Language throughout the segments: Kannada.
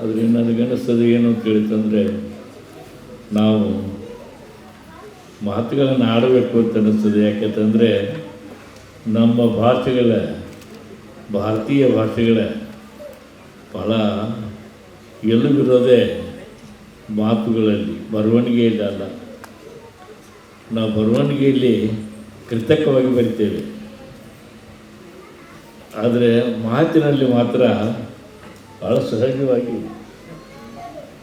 ಆದರೆ ನನಗೆ ಅನ್ನಿಸ್ತದೆ ಏನು ಅಂತ ಹೇಳಿತಂದರೆ, ನಾವು ಮಾತುಗಳನ್ನು ಆಡಬೇಕು ಅಂತ ಅನ್ನಿಸ್ತದೆ ಯಾಕೆಂತಂದರೆ, ನಮ್ಮ ಭಾಷೆಗಳ, ಭಾರತೀಯ ಭಾಷೆಗಳ ಭಾಳ ಎಲುಬಿರೋದೇ ಮಾತುಗಳಲ್ಲಿ, ಬರವಣಿಗೆಯಲ್ಲಿ ಅಲ್ಲ. ನಾವು ಬರವಣಿಗೆಯಲ್ಲಿ ಕೃತಕವಾಗಿ ಬರಿತೇವೆ. ಆದರೆ ಮಾತಿನಲ್ಲಿ ಮಾತ್ರ ಭಾಳ ಸಹಜವಾಗಿ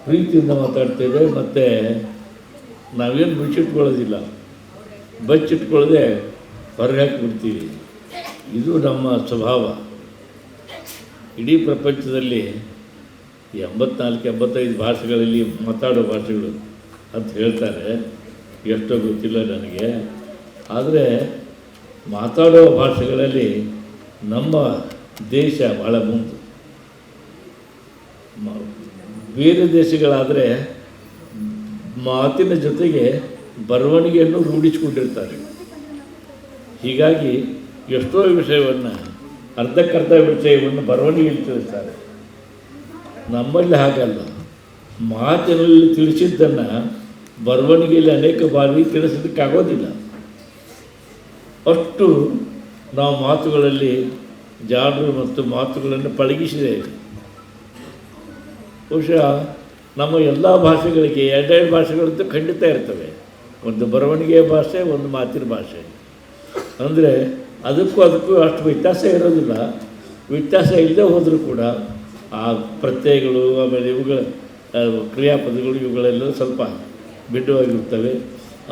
ಪ್ರೀತಿಯಿಂದ ಮಾತಾಡ್ತೇವೆ ಮತ್ತು ನಾವೇನು ಮುಚ್ಚಿಟ್ಕೊಳ್ಳೋದಿಲ್ಲ ಬಚ್ಚಿಟ್ಕೊಳ್ಳದೆ ಹೊರಗೆ ಹಾಕಿಬಿಡ್ತೀವಿ. ಇದು ನಮ್ಮ ಸ್ವಭಾವ. ಇಡೀ ಪ್ರಪಂಚದಲ್ಲಿ ಎಂಬತ್ನಾಲ್ಕು, ಎಂಬತ್ತೈದು ಭಾಷೆಗಳಲ್ಲಿ ಮಾತಾಡೋ ಭಾಷೆಗಳು ಅಂತ ಹೇಳ್ತಾರೆ. ಎಷ್ಟೋ ಗೊತ್ತಿಲ್ಲ ನನಗೆ. ಆದರೆ ಮಾತಾಡೋ ಭಾಷೆಗಳಲ್ಲಿ ನಮ್ಮ ದೇಶ ಭಾಳ ಮುಂದೆ. ಬೇರೆ ದೇಶಗಳಾದರೆ ಮಾತಿನ ಜೊತೆಗೆ ಬರವಣಿಗೆಯನ್ನು ರೂಢಿಸಿಕೊಂಡಿರ್ತಾರೆ. ಹೀಗಾಗಿ ಎಷ್ಟೋ ವಿಷಯವನ್ನು, ಅರ್ಧಕ್ಕರ್ಧ ವಿಷಯವನ್ನು ಬರವಣಿಗೆಯಲ್ಲಿ ತಿಳಿಸ್ತಾರೆ. ನಮ್ಮಲ್ಲಿ ಹಾಗಲ್ಲ. ಮಾತಿನಲ್ಲಿ ತಿಳಿಸಿದ್ದನ್ನು ಬರವಣಿಗೆಯಲ್ಲಿ ಅನೇಕ ಬಾರಿ ತಿಳಿಸೋದಕ್ಕಾಗೋದಿಲ್ಲ. ಅಷ್ಟು ನಾವು ಮಾತುಗಳಲ್ಲಿ, ಜಾಣರು ಮತ್ತು ಮಾತುಗಳನ್ನು ಪಳಗಿಸಿದ್ದೇವೆ. ಬಹುಶಃ ನಮ್ಮ ಎಲ್ಲ ಭಾಷೆಗಳಿಗೆ, ಎರಡೆರಡು ಭಾಷೆಗಳಂತೂ ಖಂಡಿತ ಇರ್ತವೆ. ಒಂದು ಬರವಣಿಗೆಯ ಭಾಷೆ, ಒಂದು ಮಾತಿನ ಭಾಷೆ ಅಂದರೆ ಅದಕ್ಕೂ ಅದಕ್ಕೂ ಅಷ್ಟು ವ್ಯತ್ಯಾಸ ಇರೋದಿಲ್ಲ. ವ್ಯತ್ಯಾಸ ಇಲ್ಲದೆ ಹೋದರೂ ಕೂಡ ಆ ಪ್ರತ್ಯಯಗಳು, ಆಮೇಲೆ ಇವುಗಳ ಕ್ರಿಯಾಪದಗಳು ಇವುಗಳೆಲ್ಲ ಸ್ವಲ್ಪ ಭಿನ್ನವಾಗಿರ್ತವೆ.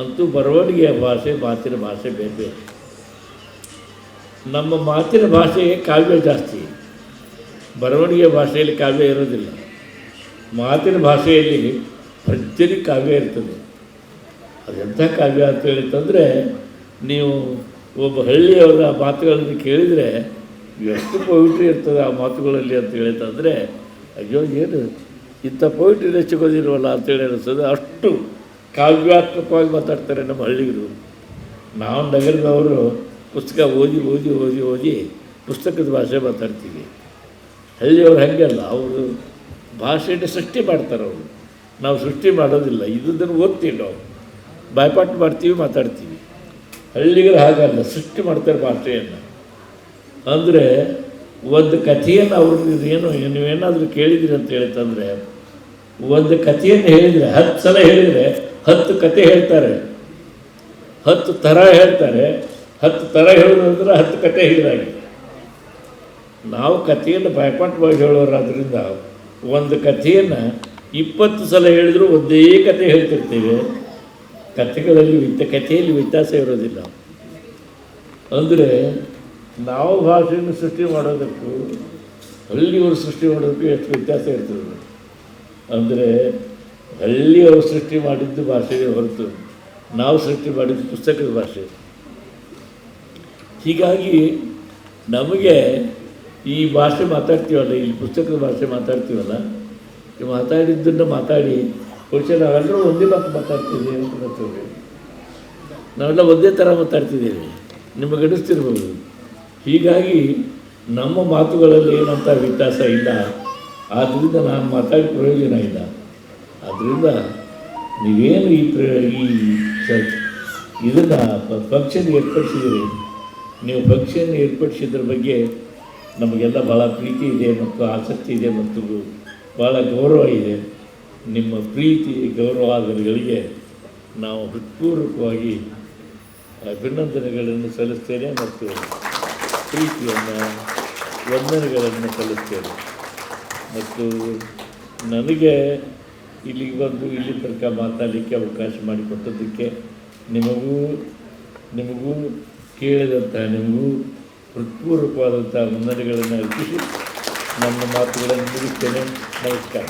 ಅಂತೂ ಬರವಣಿಗೆಯ ಭಾಷೆ ಮಾತಿನ ಭಾಷೆ ಬೇರೆ ಬೇರೆ. ನಮ್ಮ ಮಾತಿನ ಭಾಷೆಗೆ ಕಾವ್ಯ ಜಾಸ್ತಿ. ಬರವಣಿಗೆ ಭಾಷೆಯಲ್ಲಿ ಕಾವ್ಯ ಇರೋದಿಲ್ಲ. ಮಾತಿನ ಭಾಷೆಯಲ್ಲಿ ಭರ್ಜರಿ ಕಾವ್ಯ ಇರ್ತದೆ. ಅದೆಂಥ ಕಾವ್ಯ ಅಂತ ಹೇಳಿತಂದರೆ ನೀವು ಒಬ್ಬ ಹಳ್ಳಿಯವರ ಮಾತುಗಳನ್ನು ಕೇಳಿದರೆ ಎಷ್ಟು ಪವಿಟ್ರಿ ಇರ್ತದೆ ಆ ಮಾತುಗಳಲ್ಲಿ ಅಂತ ಹೇಳಿತಂದರೆ ಅಯ್ಯೋ, ಏನು ಇಂಥ ಪವಿಟ್ರಿ ಸಿಗೋದಿಲ್ವಲ್ಲ ಅಂತೇಳಿ ಅನಿಸ್ತದೆ. ಅಷ್ಟು ಕಾವ್ಯಾತ್ಮಕವಾಗಿ ಮಾತಾಡ್ತಾರೆ ನಮ್ಮ ಹಳ್ಳಿಗರು. ನಾವು ನಗರದವರು ಪುಸ್ತಕ ಓದಿ ಓದಿ ಓದಿ ಓದಿ ಪುಸ್ತಕದ ಭಾಷೆ ಮಾತಾಡ್ತೀವಿ. ಹಳ್ಳಿಯವ್ರು ಹಾಗೆಲ್ಲ ಅವರು ಭಾಷೆಯನ್ನು ಸೃಷ್ಟಿ ಮಾಡ್ತಾರೆ ಅವರು. ನಾವು ಸೃಷ್ಟಿ ಮಾಡೋದಿಲ್ಲ ಇದನ್ನು ಓದ್ತೀವಿ ನಾವು. ಬಾಯ್ಪಾಟ್ ಮಾಡ್ತೀವಿ, ಮಾತಾಡ್ತೀವಿ. ಹಳ್ಳಿಗರು ಹಾಗಲ್ಲ, ಸೃಷ್ಟಿ ಮಾಡ್ತಾರೆ ಭಾಷೆಯನ್ನು. ಅಂದರೆ ಒಂದು ಕಥೆಯನ್ನು ಅವ್ರು ಏನು ನೀವೇನಾದರೂ ಕೇಳಿದಿರಿ ಅಂತ ಹೇಳ್ತಂದರೆ, ಒಂದು ಕಥೆಯನ್ನು ಹೇಳಿದರೆ, ಹತ್ತು ಸಲ ಹೇಳಿದರೆ ಹತ್ತು ಕತೆ ಹೇಳ್ತಾರೆ. ಹತ್ತು ಥರ ಹೇಳ್ತಾರೆ. ಹತ್ತು ಥರ ಹೇಳೋದಂದ್ರೆ ಹತ್ತು ಕತೆ ಹೇಳಿದಾಗೆ. ನಾವು ಕಥೆಯನ್ನು ಬಾಯ್ಪಾಟ್ ಮಾಡಿ ಹೇಳೋರಾದ್ರಿಂದ ಒಂದು ಕಥೆಯನ್ನು ಇಪ್ಪತ್ತು ಸಲ ಹೇಳಿದರೂ ಒಂದೇ ಕತೆ ಹೇಳ್ತಿರ್ತೇವೆ. ಕಥೆಗಳಲ್ಲಿ ವಿತ್ತ ಕಥೆಯಲ್ಲಿ ವ್ಯತ್ಯಾಸ ಇರೋದಿಲ್ಲ. ಅಂದರೆ ನಾವು ಭಾಷೆಯನ್ನು ಸೃಷ್ಟಿ ಮಾಡೋದಕ್ಕೂ, ಹಳ್ಳಿಯವರು ಸೃಷ್ಟಿ ಮಾಡೋದಕ್ಕೂ ಎಷ್ಟು ವ್ಯತ್ಯಾಸ ಇರ್ತದೆ. ಅಂದರೆ ಹಳ್ಳಿಯವರು ಸೃಷ್ಟಿ ಮಾಡಿದ್ದು ಭಾಷೆಗೆ ಹೊರತು ನಾವು ಸೃಷ್ಟಿ ಮಾಡಿದ್ದು ಪುಸ್ತಕದ ಭಾಷೆ. ಹೀಗಾಗಿ ನಮಗೆ ಈ ಭಾಷೆ ಮಾತಾಡ್ತೀವಲ್ಲ, ಈ ಪುಸ್ತಕದ ಭಾಷೆ ಮಾತಾಡ್ತೀವಲ್ಲ ಮಾತಾಡಿದ್ದನ್ನು ಮಾತಾಡಿ, ಬಹುಶಃ ನಾವೆಲ್ಲರೂ ಒಂದೇ ಮಾತು ಮಾತಾಡ್ತಿದ್ದೀವಿ ಅಂತ ಗೊತ್ತಿದೆ ನಾವೆಲ್ಲ ಒಂದೇ ಥರ ಮಾತಾಡ್ತಿದ್ದೀವಿ. ನಿಮಗೆ ಗಡಿಸ್ತಿರ್ಬೋದು ಹೀಗಾಗಿ ನಮ್ಮ ಮಾತುಗಳಲ್ಲಿ ಏನಂತ ವ್ಯತ್ಯಾಸ ಇಲ್ಲ. ಆದ್ದರಿಂದ ನಾನು ಮಾತಾಡಿ ಪ್ರಯೋಜನ ಇಲ್ಲ. ಆದ್ದರಿಂದ ನೀವೇನು ಈ ಪ್ರ, ಈ ಇದನ್ನು ಫಂಕ್ಷನ್ ಏರ್ಪಡಿಸಿದ್ದೀರಿ. ನೀವು ಫಂಕ್ಷನ್ ಏರ್ಪಡಿಸಿದ್ರ ಬಗ್ಗೆ ನಮಗೆಲ್ಲ ಭಾಳ ಪ್ರೀತಿ ಇದೆ ಮತ್ತು ಆಸಕ್ತಿ ಇದೆ ಮತ್ತು ಭಾಳ ಗೌರವ ಇದೆ. ನಿಮ್ಮ ಪ್ರೀತಿ ಗೌರವಾದಗಳಿಗೆ ನಾವು ಹೃತ್ಪೂರ್ವಕವಾಗಿ ಅಭಿನಂದನೆಗಳನ್ನು ಸಲ್ಲಿಸ್ತೇನೆ ಮತ್ತು ಪ್ರೀತಿಯನ್ನು, ವಂದನೆಗಳನ್ನು ಸಲ್ಲಿಸ್ತೇನೆ. ಮತ್ತು ನನಗೆ ಇಲ್ಲಿಗೆ ಬಂದು ಇಲ್ಲಿ ತನಕ ಮಾತಾಡಲಿಕ್ಕೆ ಅವಕಾಶ ಮಾಡಿಕೊಟ್ಟದ್ದಕ್ಕೆ ನಿಮಗೂ ನಿಮಗೂ ಕೇಳಿದಂಥ ನಿಮಗೂ ಹೃತ್ಪೂರ್ವಕವಾದಂಥ ವಂದನೆಗಳನ್ನು ಅರ್ಪಿಸಿ ನನ್ನ ಮಾತುಗಳನ್ನು ಮುಗಿಸ್ತೇನೆ ನಮಸ್ಕಾರ